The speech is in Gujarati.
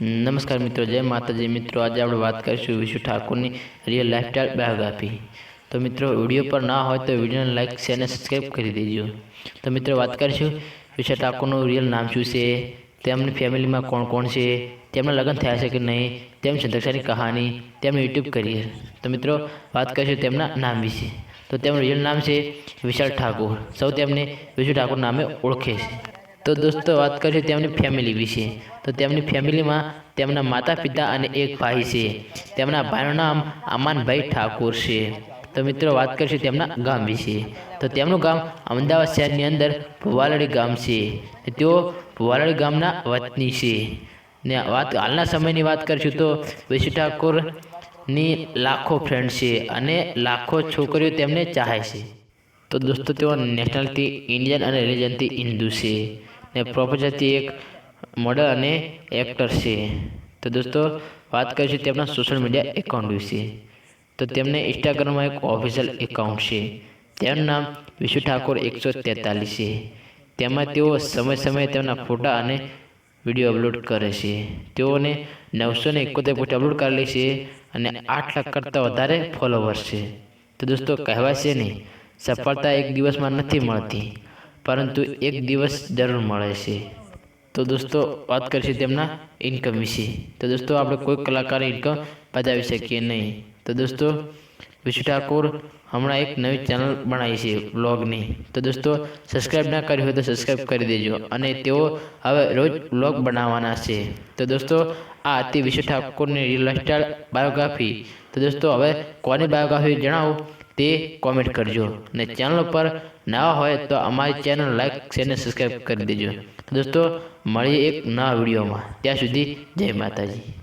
નમસ્કાર મિત્રો, જય માતાજી. મિત્રો, આજે આપણે વાત કરીશું વિશુ ઠાકોરની રિયલ લાઇફસ્ટાઈલ બાયોગ્રાફી તો મિત્રો, વીડિયો પર ના હોય તો વિડીયોને લાઇક શેર અને સબસ્ક્રાઈબ કરી દેજો. તો મિત્રો, વાત કરીશું વિશુ ઠાકોરનું રિયલ નામ શું છે? તેમની ફેમિલીમાં કોણ કોણ છે? તેમના લગ્ન થયા છે કે નહીં? તેમની સંતક્ષાની કહાની, તેમનું યુટ્યુબ કરિયર તો મિત્રો, વાત કરીશું તેમના નામ વિશે. તો તેમનું રિયલ નામ છે વિશાલ ઠાકોર. સૌ તેમને વિશુ ઠાકોર નામે ઓળખે છે. તો દોસ્તો વાત કરીશું તેમની ફેમિલી વિશે. તો તેમની ફેમિલીમાં તેમના માતા પિતા અને એક ભાઈ છે. તેમના ભાઈનું નામ અમાનભાઈ ઠાકોર છે. તો મિત્રો વાત કરીશું તેમના ગામ વિશે. તો તેમનું ગામ અમદાવાદ શહેરની અંદર ભુવાલડી ગામ છે. તેઓ ભુવાલડી ગામના વતની છે. ને વાત હાલના સમયની વાત કરીશું તો વિશુ ઠાકોરની લાખો ફ્રેન્ડ છે અને લાખો છોકરીઓ તેમને ચાહે છે. તો દોસ્તો તેઓ નેશનલથી ઇન્ડિયન અને રિલિજનથી હિન્દુ છે. ને પ્રોફેસરથી એક મોડલ અને એક્ટર છે. તો દોસ્તો, વાત કરીશું તેમના સોશિયલ મીડિયા એકાઉન્ટ વિશે. તો તેમને ઇન્સ્ટાગ્રામમાં એક ઓફિશિયલ એકાઉન્ટ છે. તેમનું નામ વિશુ ઠાકોર એકસો તેતાલીસ છે. તેમાં તેઓ સમય સમયે તેમના ફોટા અને વીડિયો અપલોડ કરે છે. તેઓને નવસો ને એકોતેર પોસ્ટ અપલોડ કરેલી છે અને આઠ લાખ કરતાં વધારે ફોલોવર્સ છે. તો દોસ્તો, કહેવાય છે નહીં, સફળતા એક દિવસમાં નથી મળતી. પરંતુ એક દિવસ જરૂર મળે છે. તો દોસ્તો, વાત કરીશું તેમના ઇન્કમ વિશે. તો દોસ્તો, આપણે કોઈ કલાકારની ઇન્કમ બતાવી શકીએ નહીં. તો દોસ્તો વિશુ ઠાકોર હમણાં એક નવી ચેનલ બનાવી છે વ્લોગની તો દોસ્તો સબસ્ક્રાઈબ ના કરી હોય તો સબસ્ક્રાઈબ કરી દેજો. અને તેઓ હવે રોજ વ્લોગ બનાવવાના છે. તો દોસ્તો, આ હતી વિશુ ઠાકોરની રિયલ લાઇફસ્ટાઈલ બાયોગ્રાફી તો દોસ્તો, હવે કોની બાયોગ્રાફી જણાવો? તે કોમેન્ટ કરજો. અને ચેનલ પર નવા હોય તો અમારી ચેનલ લાઈક શેર અને સબસ્ક્રાઈબ કરી દેજો. દોસ્તો, મળીએ એક નવા વિડીયોમાં ત્યાં સુધી જય માતાજી.